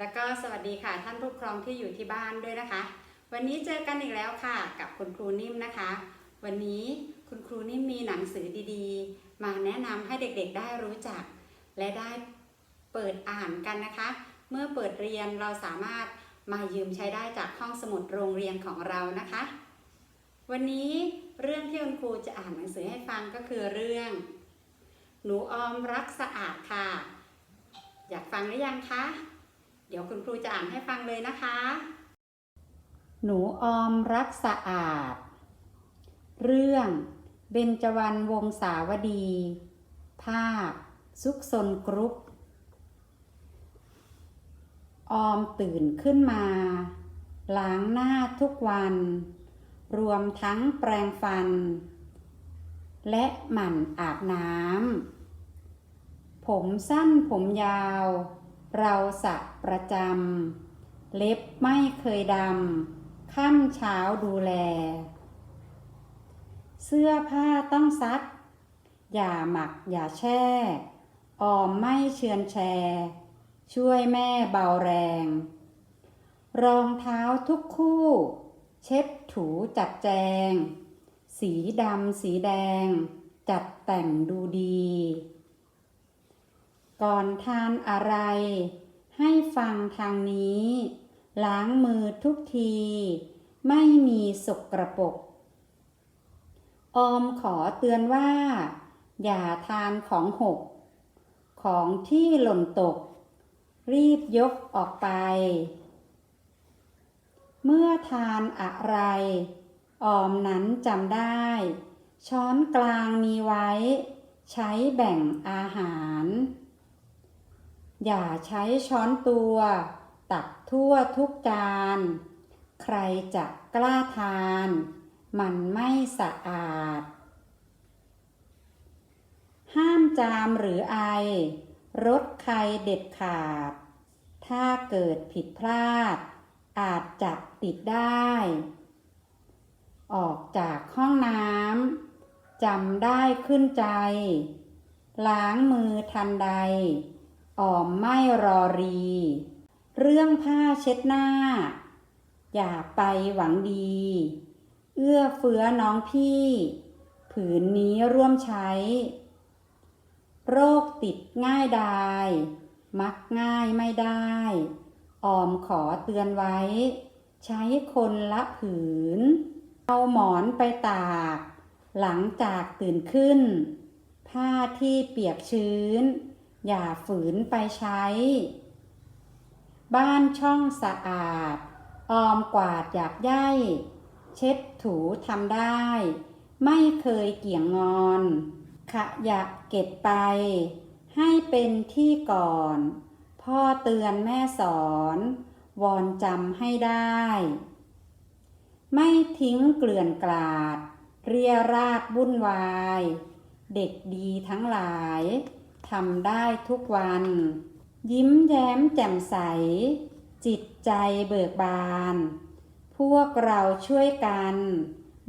แล้วก็สวัสดีค่ะท่านผู้ปกครองที่อยู่ที่บ้านด้วยนะคะ วันนี้เจอกันอีกแล้วค่ะ กับคุณครูนิ่มนะคะ วันนี้คุณครูนิ่มมีหนังสือดีๆ มาแนะนำให้เด็กๆได้รู้จัก และได้เปิดอ่านกันนะคะ เมื่อเปิดเรียนเราสามารถมายืมใช้ได้จากห้องสมุดโรงเรียนของเรานะคะ วันนี้เรื่องที่คุณครูจะอ่านหนังสือให้ฟังก็คือเรื่อง หนูออมรักสะอาดค่ะ อยากฟังหรือยังคะ เดี๋ยวคุณครูจะอ่านให้ฟังเลยนะคะ หนูออมรักสะอาด เรื่องเบญจวรรณวงศาวดี ภาพซุกซนกรุ๊ป ออมตื่นขึ้นมา ล้างหน้าทุกวัน รวมทั้งแปรงฟัน และหมั่นอาบน้ำ ผมสั้นผมยาว เราสระประจำ เล็บไม่เคยดำค่ำเช้าดูแล เสื้อผ้าต้องซัก อย่าหมักอย่าแช่ ออมไม่เชือนแชร์ช่วยแม่เบาแรง รองเท้าทุกคู่ เช็ดถูจัดแจง สีดำสีแดง จัดแต่งดูดี ก่อนทานอะไร ให้ฟังทางนี้ ล้างมือทุกที ไม่มีสกระปรกออมขอเตือนว่า อย่าทานของหก ของที่หล่นตก รีบยกออกไป เมื่อทานอะไร ออมนั้นจำได้ ช้อนกลางมีไว้ ใช้แบ่งอาหาร อย่าใช้ช้อนตัว ตักทั่วทุกจาน ใครจะกล้าทาน มันไม่สะอาด ห้ามจามหรือไอ รถใครเด็ดขาด ถ้าเกิดผิดพลาด อาจจะติดได้ ออกจากห้องน้ำจำได้ขึ้นใจ ล้างมือทันใด ออมไม่รอรี เรื่องผ้าเช็ดหน้า อย่าไปหวังดี เอื้อเฟื้อน้องพี่ ผืนนี้ร่วมใช้ โรคติดง่ายดาย มักง่ายไม่ได้ ออมขอเตือนไว้ ใช้คนละผืน เอาหมอนไปตาก หลังจากตื่นขึ้น ผ้าที่เปียกชื้น อย่าฝืนไปใช้ บ้านช่องสะอาด ออมกวาดอยากย่ยเช็ดถูทำได้ ไม่เคยเกี่ยงงอน ขยะเก็บไป ให้เป็นที่ก่อน พ่อเตือนแม่สอน วอนจำให้ได้ ไม่ทิ้งเกลื่อนกลาด เรียราดวุ่นวาย เด็กดีทั้งหลาย ทำได้ทุกวัน ยิ้มแย้มแจ่มใส จิตใจเบิกบาน พวกเราช่วยกัน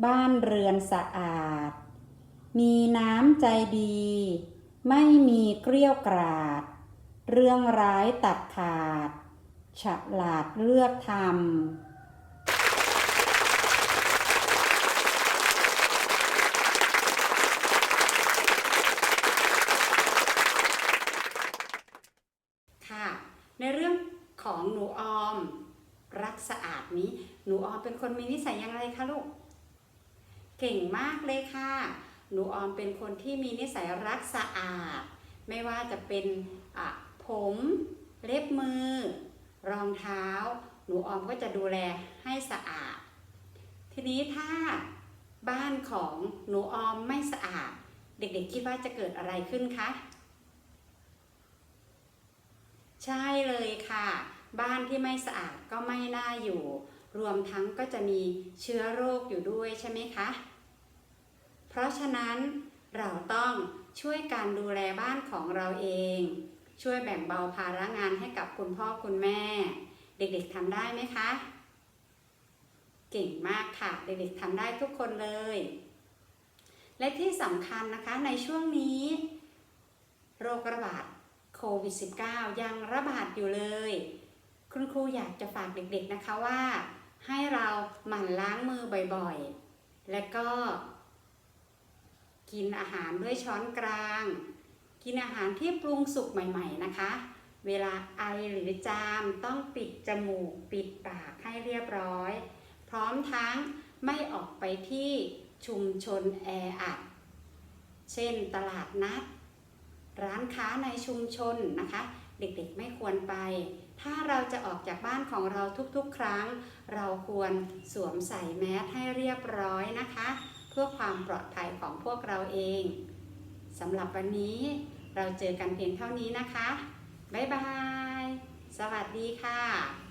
บ้านเรือนสะอาด มีน้ำใจดี ไม่มีเกลี้ยวกราด เรื่องร้ายตัดขาด ฉลาดเลือกทำ ค่ะ ในเรื่องของหนูออม รัก สะอาดนี้ หนูออมเป็นคนมีนิสัยอย่างไรคะลูก เก่งมากเลยค่ะ หนูออมเป็นคนที่มีนิสัยรักสะอาด ไม่ว่าจะเป็นอะผมเล็บมือ รองเท้า หนูออมก็จะดูแลให้สะอาด ทีนี้ถ้าบ้านของหนูออมไม่สะอาด เด็กๆคิดว่าจะเกิดอะไรขึ้นคะ ใช่เลยค่ะ บ้านที่ไม่สะอาดก็ไม่น่าอยู่ รวมทั้งก็จะมีเชื้อโรคอยู่ด้วยใช่ไหมคะ เพราะฉะนั้นเราต้องช่วยการดูแลบ้านของเราเอง ช่วยแบ่งเบาภาระงานให้กับคุณพ่อคุณแม่ เด็กๆทำได้ไหมคะ เก่งมากค่ะ เด็กๆทำได้ทุกคนเลย และที่สำคัญนะคะในช่วงนี้ โรคระบาดโควิด -19 ยังระบาดอยู่เลย คุณครูอยากจะฝากเด็กๆนะคะว่า ให้เราหมั่นล้างมือบ่อยๆ และก็ กินอาหารด้วยช้อนกลาง กินอาหารที่ปรุงสุกใหม่ ๆนะคะ เวลาไอหรือจามต้องปิดจมูกปิดปากให้เรียบร้อย พร้อมทั้งไม่ออกไปที่ชุมชนแออัด เช่นตลาดนัด ร้านค้าในชุมชนนะคะ เด็กๆไม่ควรไป ถ้าเราจะออกจากบ้านของเราทุกๆ ครั้ง เราควรสวมใส่แมสให้เรียบร้อยนะคะ เพื่อความปลอดภัยของพวกเราเองสำหรับวันนี้เราเจอกันเพียงเท่านี้นะคะ บ๊ายบาย สวัสดีค่ะ